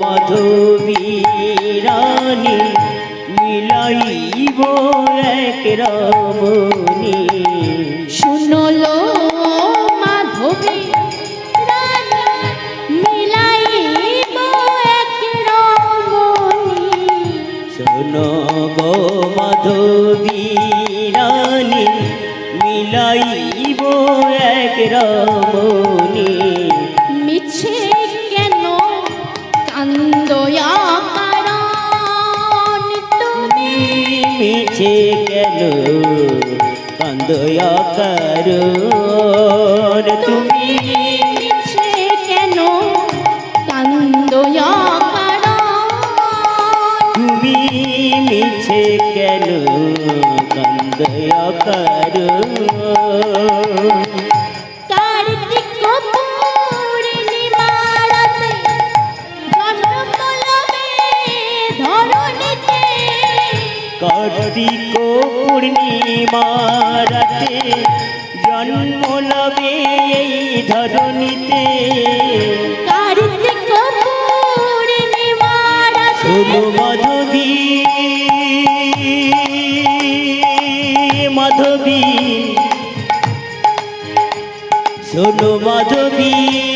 মাধবী রানী মিলাইব এক রমণী। শুনলো মাধবী শোনো গো মিলাইব এক রমণী। মিছে কেন কান্দয়া কারণ তুমি মিছে কেন কান্দয়া তুমি মিছে কেন কান্দয়া কারণ কার্তিক পূর্ণিমা রাতে জন্ম লবে এই ধরণীতে। শোনো মাধবী মাধবী শোনো মাধবী।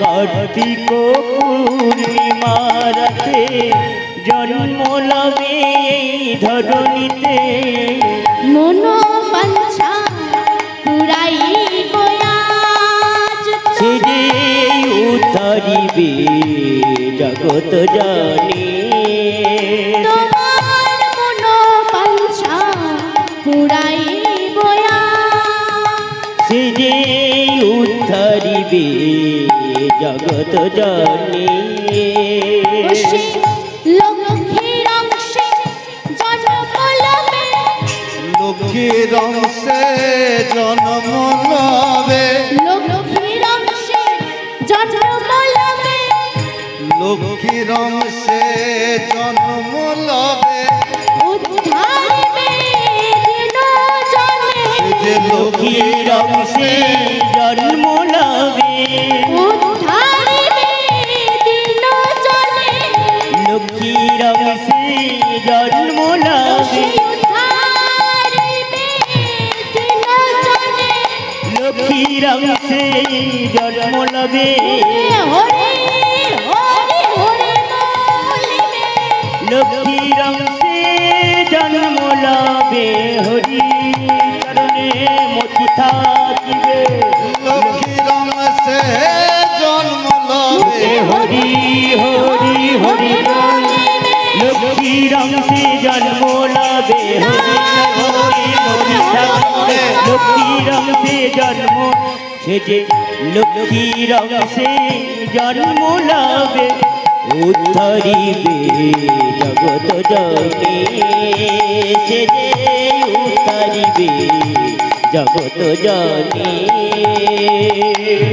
কার্তিক পূর্ণিমা রাতে জন্ম লবে এই ধরণীতে। মনো বাঞ্ছা পুরাইব আজ সে যে উদ্ধারিবে জগত জানে। তোমার মনো বাঞ্ছা উদ্ধারিবে জগত জানে লক্ষ্মীর অংশে লক্ষ্মীর জন্ম লবে লক্ষ্মীর অংশে লক্ষ্মীর জন্ম লবে যে লক্ষ্মীর অংশে অংশে জন্ম লবে। হরে হরে হরে বলিবে লক্ষ্মীর অংশে জন্ম লবে হরি চরণে মতি থাকিবে লক্ষ্মীর অংশে জন্ম লবে। হরি হরি হরি বল। লক্ষ্মীর অংশে জন্ম লবে হরি। হরি রং সে জন্ম সে যে লক্ষ্মী রং সে জন্ম লবে উত্তরিবে জগত জনে সে যে উত্তরিবে জগত। জনে